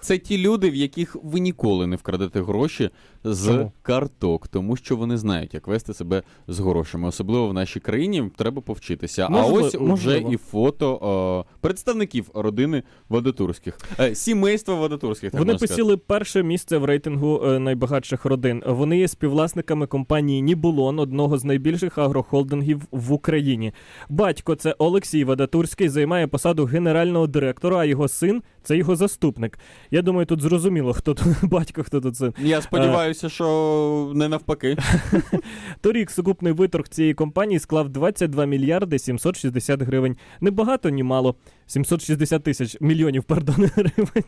Це ті люди, в яких ви ніколи не вкрадете гроші з Чому? карток, тому що вони знають, як вести себе з грошами. Особливо в нашій країні треба повчитися. а ось уже можливо. і фото е, представників родини Вадатурських, е, сімейства Вадатурських. Так Вони посіли перше місце в рейтингу е, найбагатших родин. Вони є співвласниками компанії Нібулон, одного з найбільших агрохолдингів в Україні. Батько це Олексій Вадатурський, займає посаду генерального директора, а його син це його заступник. Я думаю, тут зрозуміло, хто тут батько, хто тут син. Я сподіваюся, що не навпаки. Торік сукупний виторг цієї компанії склав 22 мільярди 760 гривень. Не багато, ні мало. 760 тисяч мільйонів, пардон, гривень.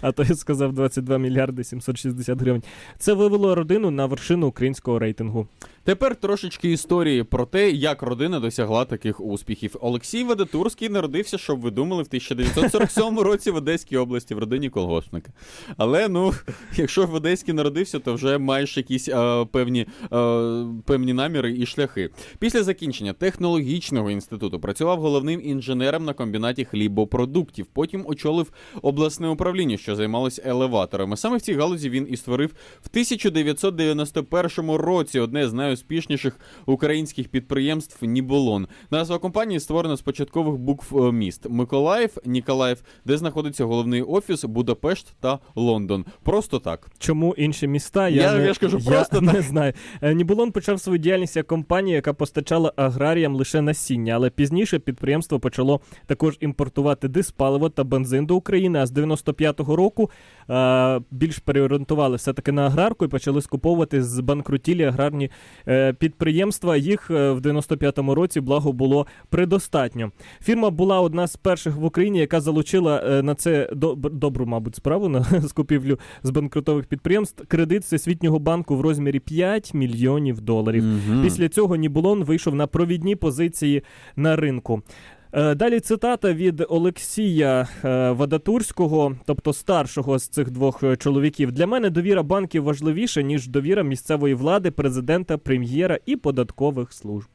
А то я сказав 22 мільярди 760 гривень. Це вивело родину на вершину українського рейтингу. Тепер трошечки історії про те, як родина досягла таких успіхів. Олексій Вадатурський народився, щоб ви думали, в 1947 році в Одеській області в родині колгоспника. Але ну, якщо в Одеській народився, то вже маєш якісь е, певні, е, певні наміри і шляхи. Після закінчення технологічного інституту працював головним інженером на комбінаті хлібопродуктів. Потім очолив обласне управління, що займалось елеваторами. Саме в цій галузі він і створив в 1991 році одне з найуспішніших українських підприємств Ніболон. Назва компанії створена з початкових букв е, міст Миколаїв, Ніколаїв, де знаходиться головний офіс, Будапешт та Лондон. Просто так. Чому інші міста? Я, Я- не, я ж кажу, я просто не знаю. Е, Нібулон почав свою діяльність як компанія, яка постачала аграріям лише насіння, але пізніше підприємство почало також імпортувати диспаливо та бензин до України. А з 95-го року е, більш переорієнтували все-таки на аграрку і почали скуповувати з банкрутілі аграрні е, підприємства. Їх е, в 95-му році благо було предостатньо. Фірма була одна з перших в Україні, яка залучила е, на це до, добру, мабуть, справу на скупівлю з банкрутових підприємств кредит Всесвітнього банку в розмірі 5 мільйонів доларів. Мгм. Після цього Нібулон вийшов на провідні позиції на ринку. Е, Далі цитата від Олексія е, Вадатурського, тобто старшого з цих двох е, чоловіків. Для мене довіра банків важливіша, ніж довіра місцевої влади, президента, прем'єра і податкових служб.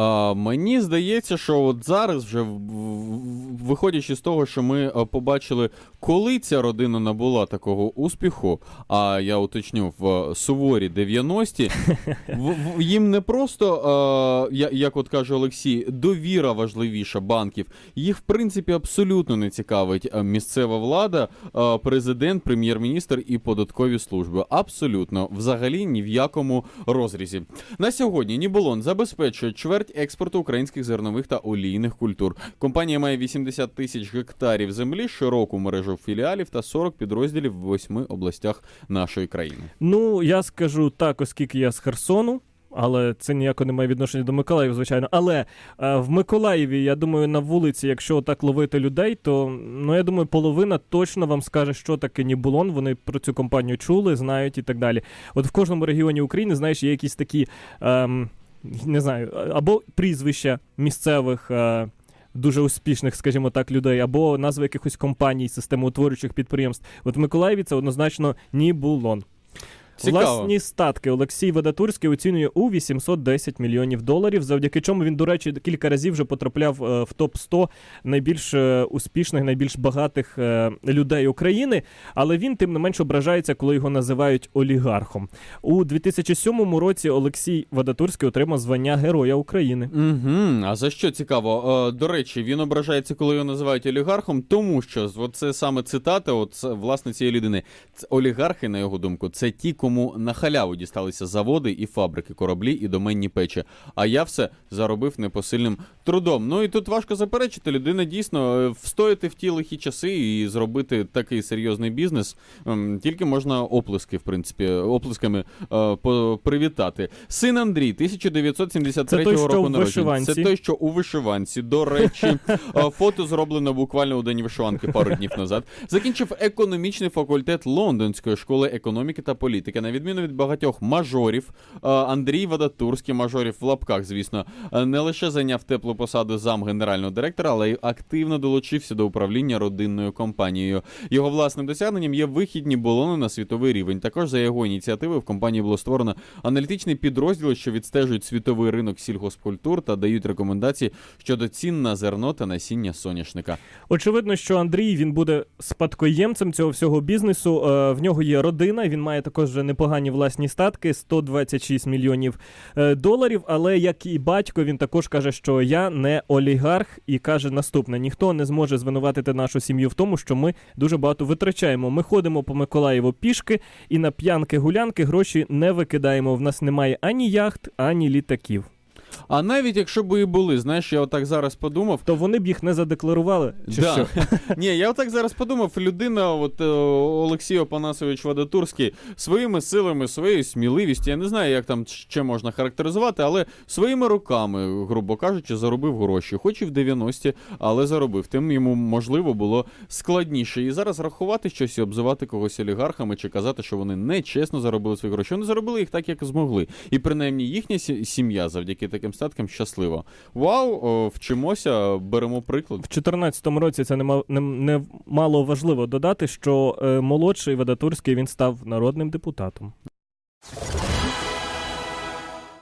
А, мені здається, що от зараз, вже виходячи з того, що ми побачили, коли ця родина набула такого успіху, а я уточню, в суворі 90-ті, в- в- їм не просто, а, я- як от каже Олексій, довіра важливіша банків. Їх, в принципі, абсолютно не цікавить місцева влада, президент, прем'єр-міністр і податкові служби. Абсолютно, взагалі ні в якому розрізі. На сьогодні Ніболон забезпечує чверть експорту українських зернових та олійних культур. Компанія має 80 тисяч гектарів землі, широку мережу філіалів та 40 підрозділів в восьми областях нашої країни. Ну, я скажу так, оскільки я з Херсону. Але це ніяко не має відношення до Миколаєва, звичайно. Але е, в Миколаєві, я думаю, на вулиці, якщо так ловити людей, то ну я думаю, половина точно вам скаже, що таке Нібулон. Вони про цю компанію чули, знають і так далі. От в кожному регіоні України, знаєш, є якісь такі, ем, не знаю, або прізвища місцевих. Е, Дуже успішних, скажімо так, людей, або назви якихось компаній, системоутворюючих підприємств. От в Миколаєві це однозначно Нібулон. Цікаво. Власні статки Олексій Вадатурський оцінює у 810 мільйонів доларів, завдяки чому він, до речі, кілька разів вже потрапляв е, в топ 100 найбільш е, успішних, найбільш багатих е, людей України. Але він тим не менш ображається, коли його називають олігархом. У 2007 році Олексій Вадатурський отримав звання Героя України. Угу, а за що цікаво? До речі, він ображається, коли його називають олігархом, тому що це саме цитата, от власне цієї людини. Олігархи, на його думку, це ті, кому на халяву дісталися заводи і фабрики, кораблі і доменні печі. А я все заробив непосильним трудом. Ну і тут важко заперечити. Людина дійсно е, встояти в ті лихі часи і зробити такий серйозний бізнес. ем, Тільки можна оплески, в принципі, оплесками е, привітати. Син Андрій, 1973 Це той, року народження. Це той, що у вишиванці. До речі, е, фото зроблено буквально у день вишиванки пару днів назад. Закінчив економічний факультет Лондонської школи економіки та політики. Таке, на відміну від багатьох мажорів, е, Андрій Вадатурський, мажорів в лапках, звісно, е, не лише зайняв теплу посаду зам генерального директора, але й активно долучився до управління родинною компанією. Його власним досягненням є вихідні балони на світовий рівень. Також за його ініціативи в компанії було створено аналітичний підрозділ, що відстежують світовий ринок сільгоспкультур та дають рекомендації щодо цін на зерно та насіння соняшника. Очевидно, що Андрій він буде спадкоємцем цього всього бізнесу. Е, В нього є родина. Він має також непогані власні статки 126 мільйонів е, доларів. Але як і батько, він також каже, що я не олігарх, і каже наступне: ніхто не зможе звинуватити нашу сім'ю в тому, що ми дуже багато витрачаємо. Ми ходимо по Миколаєву пішки, і на п'янки гулянки гроші не викидаємо. В нас немає ані яхт, ані літаків. А навіть якщо б і були, знаєш, я отак зараз подумав. То вони б їх не задекларували. Чи да. що? Ні, я отак зараз подумав, людина, от е, Олексій Опанасович Вадатурський, своїми силами, своєю сміливістю, я не знаю, як там ще можна характеризувати, але своїми руками, грубо кажучи, заробив гроші. Хоч і в 90-ті, але заробив. Тим йому, можливо, було складніше. І зараз рахувати щось і обзивати когось олігархами чи казати, що вони нечесно заробили свої гроші. Вони заробили їх так, як змогли. І принаймні їхня сі- сім'я завдяки таким статкам щаслива. Вау, о, вчимося, беремо приклад. В 2014 році це не, мав, не, не мало важливо додати, що е, молодший Ведатурський він став народним депутатом.